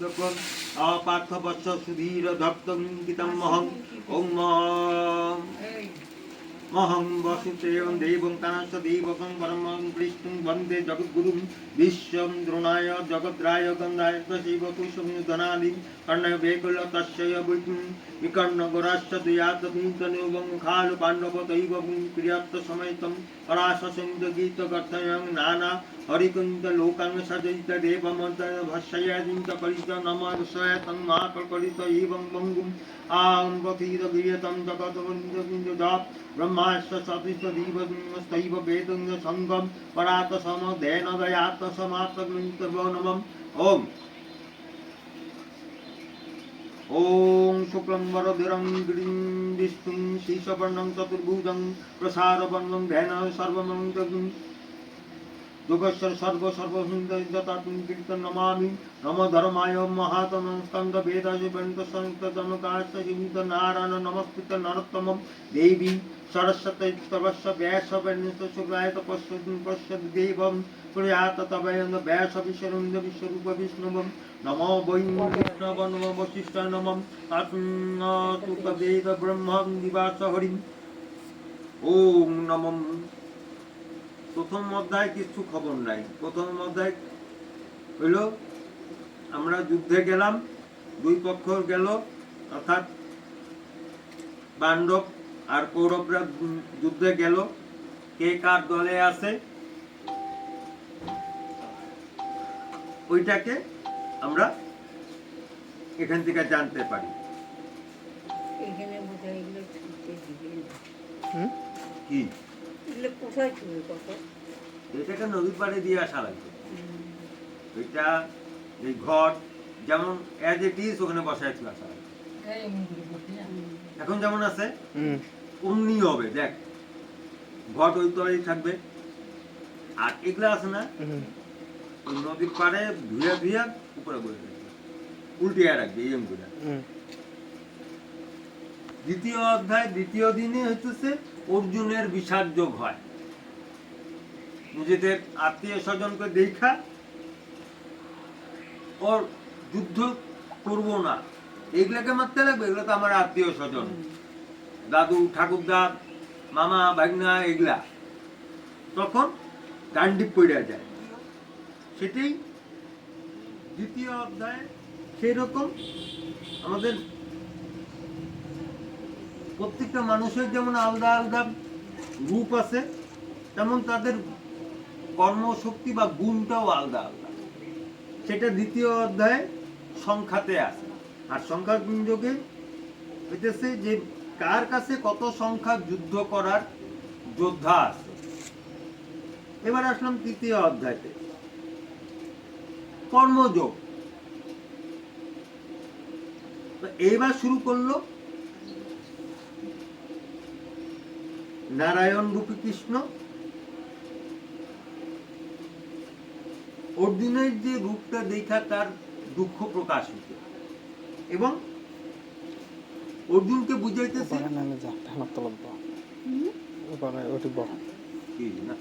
বুদ্ধকম অপার্থবৎস সুধীর ধপ্তঙ্কিতম মহং ওম মহং বসুদেবং দেবং তানস্য দেবকং পরমং কৃষ্ণং বন্দে জগদ্গুরুং বিশ্বং দ্রোণায় জগদ্রায় গন্ধায় শিব কুসুমধনাদিং কর্ণয় বেকুল তস্যয় বৈকুং বিকর্ণ গোরাশ্চ দুয়াত বিতনুবং খালু পাণ্ডব দৈবং প্রিয়ত্ত সমেতং পরাশসিন্দ গীত গর্তয়ং নানা হরিকুঞ্জ লোকাং সজয়িত দেবমন্ত ভস্যয়াদিঞ্চ কলিত নমস্বয় তন্মা কলিত এবং বঙ্গুম আং প্রথিত গিয়তম জগত বন্ধু दैव ॐ शुक्लं वरधिरं गिरिं विष्णुं शीर्षवर्णं चतुर्भुजं प्रसारवर्णं धेन सर्वमङ्गं যোগেশ্বর সর্ব সর্বহিন্দতাতুম কীর্তন নমামি নম ধর্মায় মহাতম স্কন্দ বেদায় বন্ত নারায়ণ নমস্কৃত নরোত্তমম দেবী সরস্বতী তবস্য ব্যাস বন্যত শুক্লায় তপস্য পশ্য দেবম প্রয়াত তবয়ং ব্যাস বিশ্বরুন্দ বিশ্বরূপ বিষ্ণুবম নমো বৈ নম বশিষ্ঠ নমম বেদ ব্রহ্মং হরিম ওম নমঃ প্রথম অধ্যায় কিছু খবর নাই। প্রথম অধ্যায় হইল আমরা যুদ্ধে গেলাম দুই পক্ষ গেল অর্থাৎ পাণ্ডব আর কৌরবরা যুদ্ধে গেল। কে কার দলে আছে? ওইটাকে আমরা এখান থেকে জানতে পারি? কি? এগুলো কোথায় ছুটবে কত এটাকে নদীর পাড়ে দিয়ে আসা লাগবে। ওইটা এই ঘর যেমন অ্যাজ ইট ইজ ওখানে বসায় চলে আসা লাগবে। এখন যেমন আছে হুম। অমনি হবে দেখ। ঘট ওই তলেই থাকবে। আর এগুলা আছে না? নদীর পাড়ে ধুয়ে ধুয়ে উপরে বয়ে রাখবে উল্টিয়ে রাখবে এই এমগুলা হুম। দ্বিতীয় অধ্যায়, দ্বিতীয় দিনে হচ্ছে অর্জুনের বিষাদ যোগ হয়। নিজেদের আত্মীয় স্বজনকে দেখা, ওর যুদ্ধ করব না। এগুলাকে মারতে লাগবে, এগুলো তো আমার আত্মীয় স্বজন। দাদু ঠাকুরদা মামা, ভাগনা এগুলা তখন গান্ডিপ পড়ে যায়। সেটাই দ্বিতীয় অধ্যায়। সেই রকম আমাদের প্রত্যেকটা মানুষের যেমন আলাদা আলাদা রূপ আছে, তেমন তাদের কর্মশক্তি বা গুণটাও আলাদা আলাদা। সেটা দ্বিতীয় অধ্যায়ে সংখ্যাতে আছে। আর সংখ্যা যোগে হইতেছে যে কার কাছে কত সংখ্যা যুদ্ধ করার যোদ্ধা আছে। এবার আসলাম তৃতীয় অধ্যায়তে। কর্মযোগ। এইবার শুরু করল নারায়ণ রূপী কৃষ্ণ। অর্জুনের যে রূপটা দেখা তার দুঃখ প্রকাশ হইতে এবং অর্জুনকে বুঝাইতেছে ওটি না।